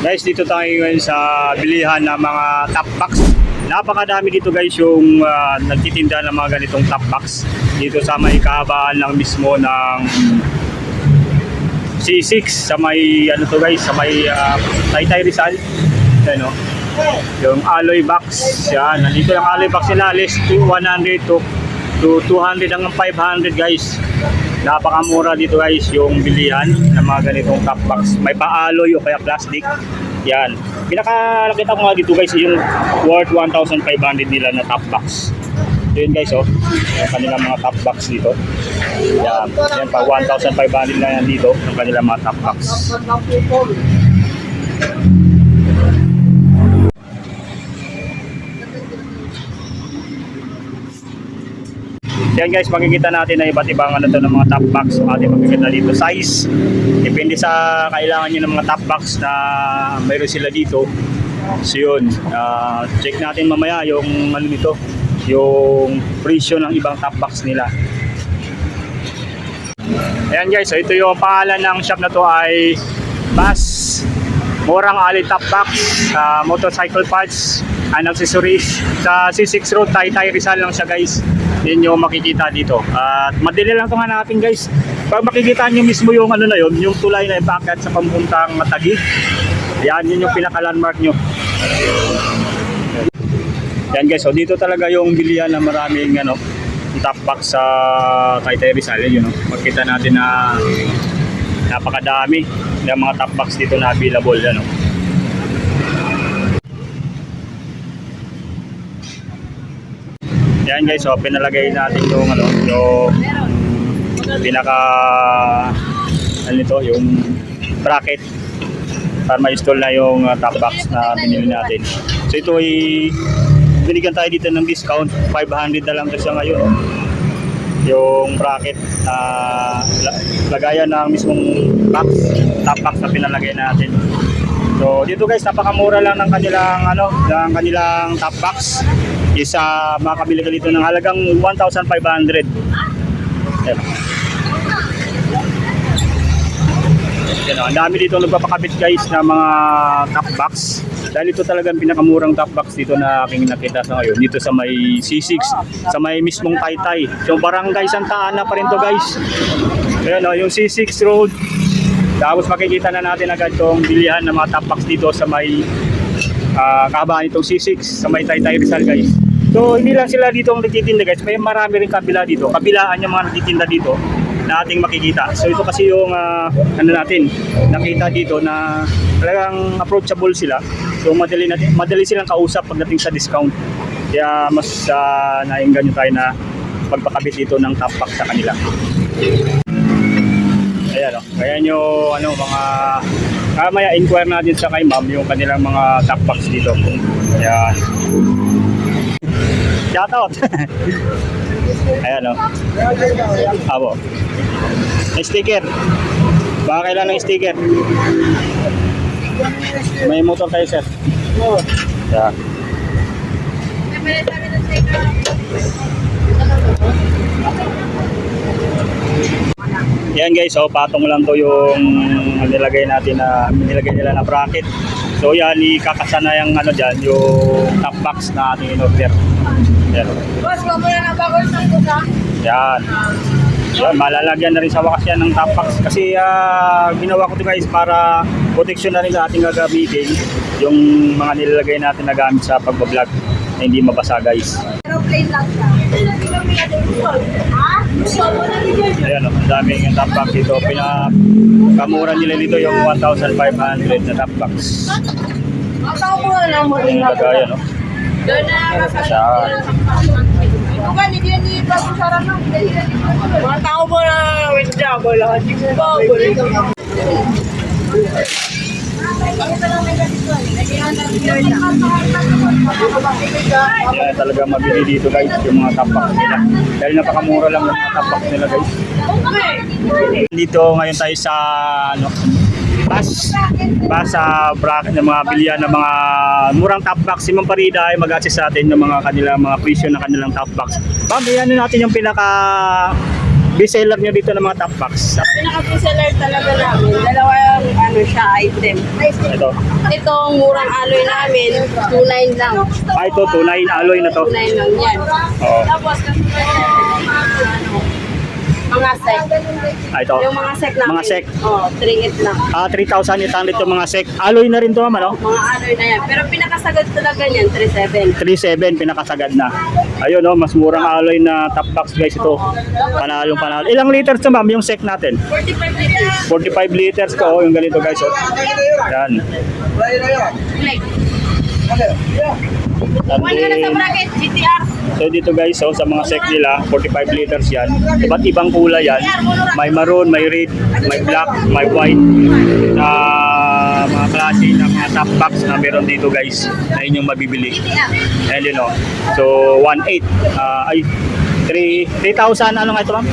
Guys, dito tayo ngayon sa bilihan ng mga top box. Napakadami dito guys yung ah, nagtitinda ng mga ganitong top box. Dito sa may kahabaan lang mismo ng C6 sa may ano to guys, sa may uh, Taytay Rizal. Ano? Yung alloy box. Yan, nandito yung alloy box nila, less to 100 to to 200 hanggang 500 guys. Napakamura dito guys yung bilihan ng mga ganitong top box. May pa-alloy o kaya plastic. Yan. Pinakalakita ko nga dito guys yung worth 1,500 nila na top box. Yun guys oh. Yung kanilang mga top box dito. Yan. Yan pa 1,500 na yan dito yung kanilang mga top box. Yan guys, makikita natin na iba't ibang ano to ng mga top box. So, ating makikita dito size. Depende sa kailangan nyo ng mga top box na mayroon sila dito. So yun, ah, check natin mamaya yung ano nito, yung presyo ng ibang top box nila. Ayan guys, so ito yung pangalan ng shop na to ay Bass Murang Ali Top Box sa motorcycle parts and accessories sa C6 Road, Taytay Rizal lang siya guys. Yun yung makikita dito. At madali lang itong hanapin guys. Pag makikita nyo mismo yung ano na yun, yung tulay na impakat sa pamuntang Matagi. Yan, yun yung pinaka-landmark nyo. Yan guys, so dito talaga yung bilihan ng maraming ano, box sa Taytay Rizal. Yun, no? makita natin na napakadami ng mga box dito na available. Ano? Yan guys, so pinalagay natin yung ano, yung pinaka ano nito, yung bracket para ma-install na yung uh, top box na binili natin. So ito ay binigyan tayo dito ng discount, 500 na lang siya ngayon. Yung bracket na la- lagayan ng mismong box, top box na pinalagay natin. So dito guys, napakamura lang ng kanilang ano, ng kanilang top box. Isa makabili ka dito ng halagang 1,500. Ayan. Yan, oh, ang dami dito nagpapakabit guys ng mga top box. Dahil ito talagang pinakamurang top box dito na aking nakita sa ngayon. Dito sa may C6, sa may mismong Taytay. So barangay Santa Ana pa rin to guys. Ayan o, yung C6 road. Tapos makikita na natin agad itong bilihan ng mga top box dito sa may uh, kahabaan itong C6 sa may Taytay Rizal guys. So hindi lang sila dito ang nagtitinda guys, may marami rin kabila dito. Kabilaan yung mga nagtitinda dito na ating makikita. So ito kasi yung ah, ano natin, nakita dito na talagang approachable sila. So madali natin, madali silang kausap pagdating sa discount. Kaya mas uh, naingganyo tayo na pagpakabit dito ng top box sa kanila. Ayan o. Kaya nyo, ano, mga... Ah, maya, inquire natin sa kay ma'am yung kanilang mga top box dito. Ayan. Shout out! Ayan o. Abo. May sticker. Baka kailan ng sticker? May motor tayo, sir. Yeah. Yan guys, so patong lang to yung nilagay natin na nilagay nila na bracket. So yan, ikakasana yung ano dyan, yung top box na ating in-order. Yan. Boss, muna na bagol sa kusa. Yan. Yan, malalagyan na rin sa wakas yan ng top box. Kasi ah, ginawa ko to guys para protection na rin sa ating gagamitin yung mga nilalagay natin na gamit sa pagbablog na hindi mabasa guys. Pero plain lang siya. Ayan, oh, ang daming yung top box dito. Pinakamura nila dito yung 1,500 na top box. Yung lagayan, no? Yan. Ito ka, hindi yan yung pagkusaran mo. Mga tao mo na wala ka di mo ba? Kaya talaga mabili dito guys yung mga box nila. Dahil napakamura lang yung mga box nila guys. Dito ngayon tayo sa ano, bus, bus sa bracket ng mga bilihan ng mga murang top box. Si Ma'am Parida ay mag-assist sa atin ng mga kanilang mga presyo ng kanilang top box. Ma'am, natin yung pinaka best seller nyo dito ng mga top box. Pinaka-seller talaga namin. Dalawa yung ano siya, item. Ito. Ito, murang alloy namin. 2.9 lang. Ah, ito, 2.9 alloy na to. 2.9 lang yan. Oo. Tapos, mga sec. Ah, ito. Yung mga sec namin. Mga sec. Oo, 3.8 lang. Ah, 3,800 yung mga sec. Alloy na rin to, ma'am, ano? Mga alloy na yan. Pero pinakasagad talaga niyan, 3.7. 3.7 pinakasagad na. Ayun no, mas murang alloy na top box guys ito. Panalong panalo. Ilang liters to ma'am yung sec natin? 45 liters. 45 liters ko oh, yung ganito guys oh. Yan. Like. Na sa. So dito guys oh, sa mga sec nila, 45 liters yan. Iba't ibang kulay yan. May maroon, may red, may black, may white. Na mga klase ng mga top box na meron dito guys na inyong mabibili. And you know, so 1.8 ah, ay 3 3,000 ano nga ito ma'am?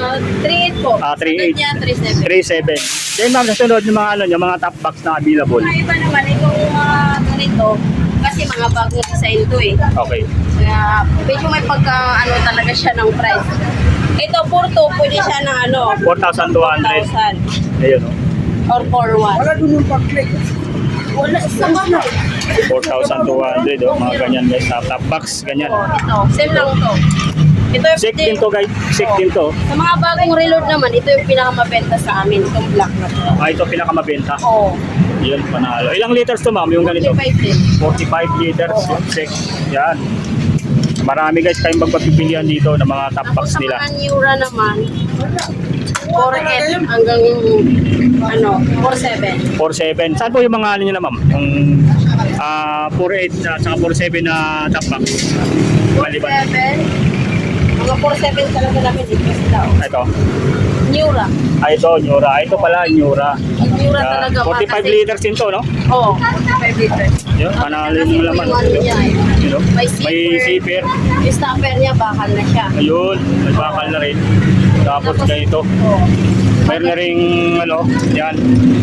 Uh, 3.8 po. Ah, 3.8. Sunod niya, 3.7. 3.7. Then ma'am, nasunod yung mga ano, yung mga top box na available. Mga iba naman, itong mga ganito, kasi mga bagong design to eh. Okay. Kaya medyo may pagka ano talaga siya ng price. Ito, Porto, pwede siya ng ano, 4,200. 4,000 Ayun oh. or 4,1. Wala dun yung pag-click. Wala, sa mga. 4,200 oh, mga ganyan guys. Sa top box, ganyan. Oh, ito, same lang to. Ito yung Sick din to guys. Sick din to. Sa mga bagong reload naman, ito yung pinakamabenta sa amin, itong black na to. Ah, ito pinakamabenta. Oo, Yun, panalo. Ilang liters to ma'am yung ganito? 45 din. 45 liters. Yung sick. Yan. Marami guys kayong magpapipilian dito ng mga top box Tapos sa nila. mga Neura naman, 4 hanggang ano, 4-7. 47. Saan po yung mga ano nyo na ma'am? Yung ah 48 at saka 47 na top box. Maliban. 4-7. Mga 4-7 talaga namin dito sila. oh. Ito. Neura. Ah, ito, Nyura. Ito pala, Nyura. Neura Yan. talaga. 45 liters din to, no? Oo, 45 liters. Yun, Kasi yung laman. yung ano niya, eh. May May zipper. Yung stopper niya, bakal na siya. Ayun, may bakal na rin. Tapos ganito. Oo. Mayroon na ring, ano, yan.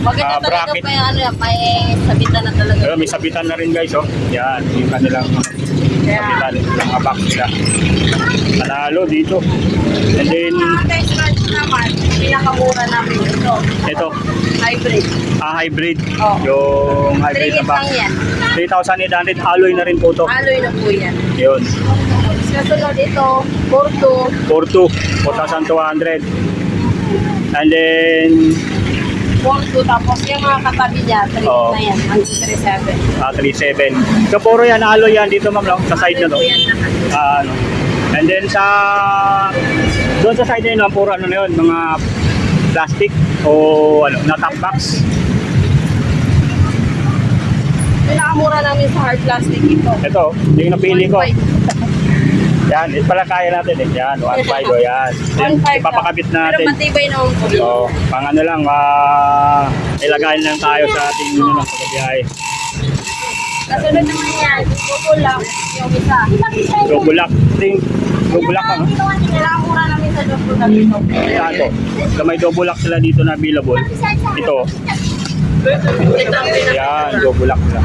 Maganda ah, talaga bracket. pa yung ano yan, may sabitan na talaga. Ayun, may sabitan na rin guys, oh. Yan, yung kanilang Kaya, sabitan, yung mga box nila. Panalo dito. And then, attachment naman, pinakamura namin ito. ito, Hybrid. ah, hybrid. Oh. Yung hybrid na 3 box. lang yan. 3,800 alloy na rin po to. Alloy na po yan. Yun. Kasunod ito, Porto. 4,200. 4,200. And then, Porto. Tapos yung mga katabi niya, 3 Oo. na yan. Hanggang 37. ah, 3,700. So, puro yan, alloy yan dito, ma'am, no? sa side na to. Po yan lahat. Ah, ano. And then sa doon sa side na yun, puro ano na yun, mga plastic o ano, na top box. Pinakamura namin sa hard plastic ito. Ito, yung napili ko. 1.5. Yan, ito pala kaya natin eh. Yan, 1.5 o yan. Yan, 1.5 ipapakabit lang. natin. Pero matibay naman po yun. So, pang ano lang, ah, ilagay lang tayo sa ating ano lang pagkabiyahe. Kasunod naman yan, lang, yung isa. Rubulak, ting, rubulak ano? Pinakamura namin sa Google lang ito. So, may double lock sila dito na available. Ito, ang yan, double lock sila.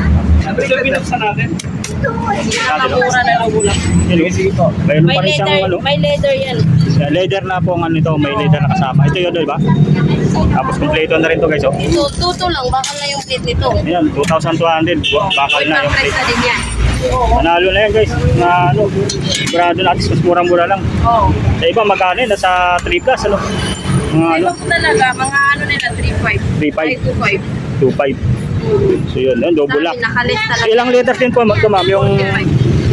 Ito binuksan natin. Pinakamura na Google lang. Sige po. Mayroon May pa rin siyang ano, may leather yan. leather na po ang ano ito, may leather na kasama. Ito yun, di ba? Tapos kompleto na rin to guys, oh. Ito, tuto lang, bakal na yung plate nito. Ayan, 2,200. Wa- Bakal na yung plate. din yan. Oo. Manalo na yan guys. Na ano, sigurado na at mas murang-mura lang. Oo. Sa iba magkano yun? Nasa 3 plus, ano? Mga ano, po talaga, mga ano nila, 3.5. 3.5. 5 2.5. So yun, yun, double lock. Ilang liters din po ito ma'am? Yung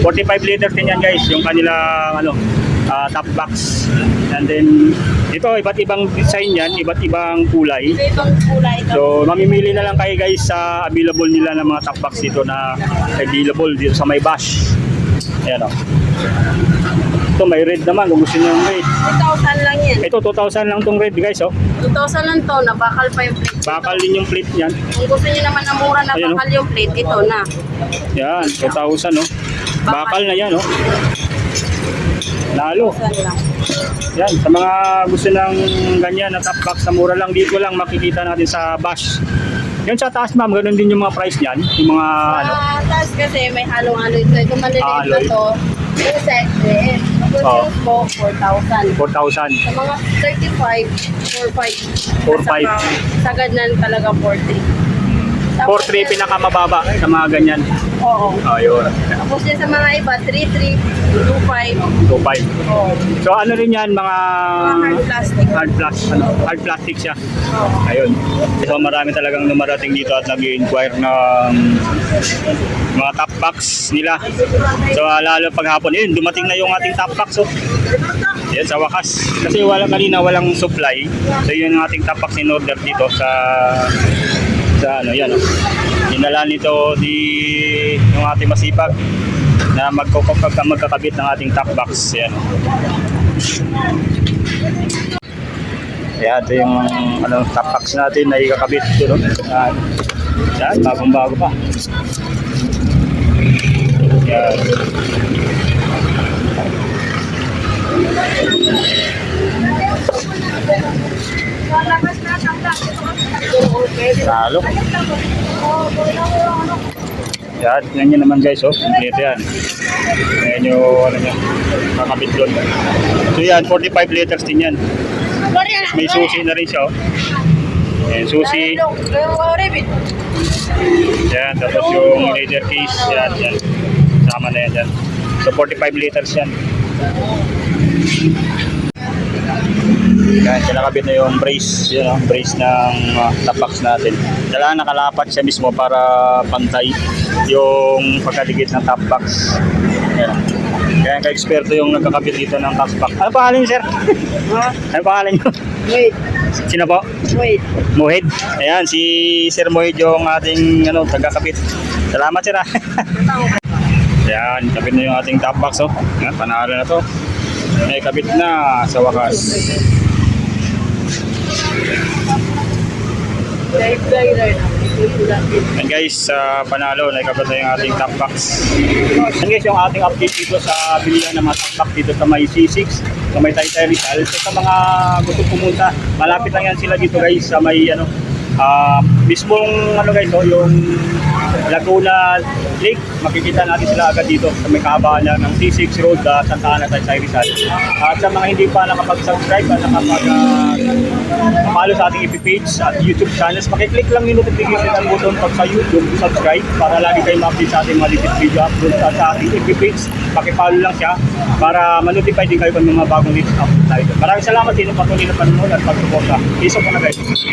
45 liters din yan guys. Yung kanilang ano, ah, top box. And then, ito, iba't ibang design yan, iba't ibang kulay. So, mamimili na lang kayo guys sa available nila ng mga top box dito na available dito sa may bash. Ayan o. Ito, may red naman kung gusto nyo yung red. 2,000 lang yan. Ito, 2,000 lang tong red guys oh. 2,000 lang to, nabakal pa yung plate. Bakal din yung plate niyan. Kung gusto niyo naman na mura na Ayan, oh. bakal yung plate, ito na. Yan, 2,000 oh. Bakal na yan oh. Lalo. 2,000 lang. Yan, sa mga gusto ng ganyan na top box na mura lang dito lang makikita natin sa bash. Yun sa taas ma'am, ganun din yung mga price niyan. Yung mga ano. Ah, tapos kasi may halong-halo ito. Ito maliliit na to. Yung set, shoes po, 4,000. 4,000. Sa mga 35, 4,500. 4,500. At saka, sagad na talaga 4,300. 4,300 pinakamababa sa mga ganyan. Oo. Ayun. Tapos yan sa mga iba, 3,300, 2,500. 2,500. Oo. So ano rin yan, mga Mga hard plastic. hard plastic, ano, hard plastic siya. Oo. Ayun. So marami talagang lumarating dito at nag-inquire ng mga top box nila. So lalo paghapon, yun, dumating na yung ating top box. So, yan sa wakas. Kasi wala kanina walang supply. So yun yung ating top box in order dito sa sa ano yan. Oh. Dinala nito di yung ating masipag na magkukupag magkakabit ng ating top box. Yan. Kaya ito yung ano, top box natin na ikakabit dito. No? Yan. Yan, bagong bago pa. Yan. Talo. Yan, tingnan nyo naman guys, oh. Kompleto yan. Ayan yung, ano nyo, kakabit doon. So yan, 45 liters din yan. May susi na rin siya, oh. Ayan, susi. Yan, tapos yung leather case, yan, yan. Sama na yan dyan. So 45 liters yan. Yan, kinakabit na yung brace, yun, oh, brace ng uh, tapax natin. Kailangan nakalapat siya mismo para pantay yung pagkadikit ng top box. Yan. Kaya ka-eksperto yung nagkakabit dito ng top box. Ano pangalan niyo, sir? ano pangalan niyo? Wait, Sino po? wait. Mohid. Ayan, si Sir Mohid yung ating ano, tagakabit. Salamat, sir. ah. Ayan, kabit na yung ating top box. Oh. Ayan, panalo na to. May kabit na sa wakas. And guys, sa panalo, nakikabit na yung ating top box. And guys, yung ating update dito sa bilihan ng mga top box dito sa may C6, sa may Taytay Rizal. So sa mga gusto pumunta, malapit lang yan sila dito guys sa may ano, ah mismong ano guys, oh, yung Laguna Lake, makikita natin sila agad dito sa may kahabaan lang ng C6 Road, uh, Santa Ana, Taytay Rizal. At sa mga hindi pa nakapag-subscribe at nakapag uh, follow sa ating FB page at YouTube channels, makiklik lang yung notification button pag sa YouTube, subscribe para lagi kayo ma-update sa ating mga video upload at sa ating FB page. Pakipollow lang siya para ma-notify din kayo kung mga bagong latest upload tayo. Maraming salamat sa inyong patuloy na panonood at pagsuporta. Peace out na guys.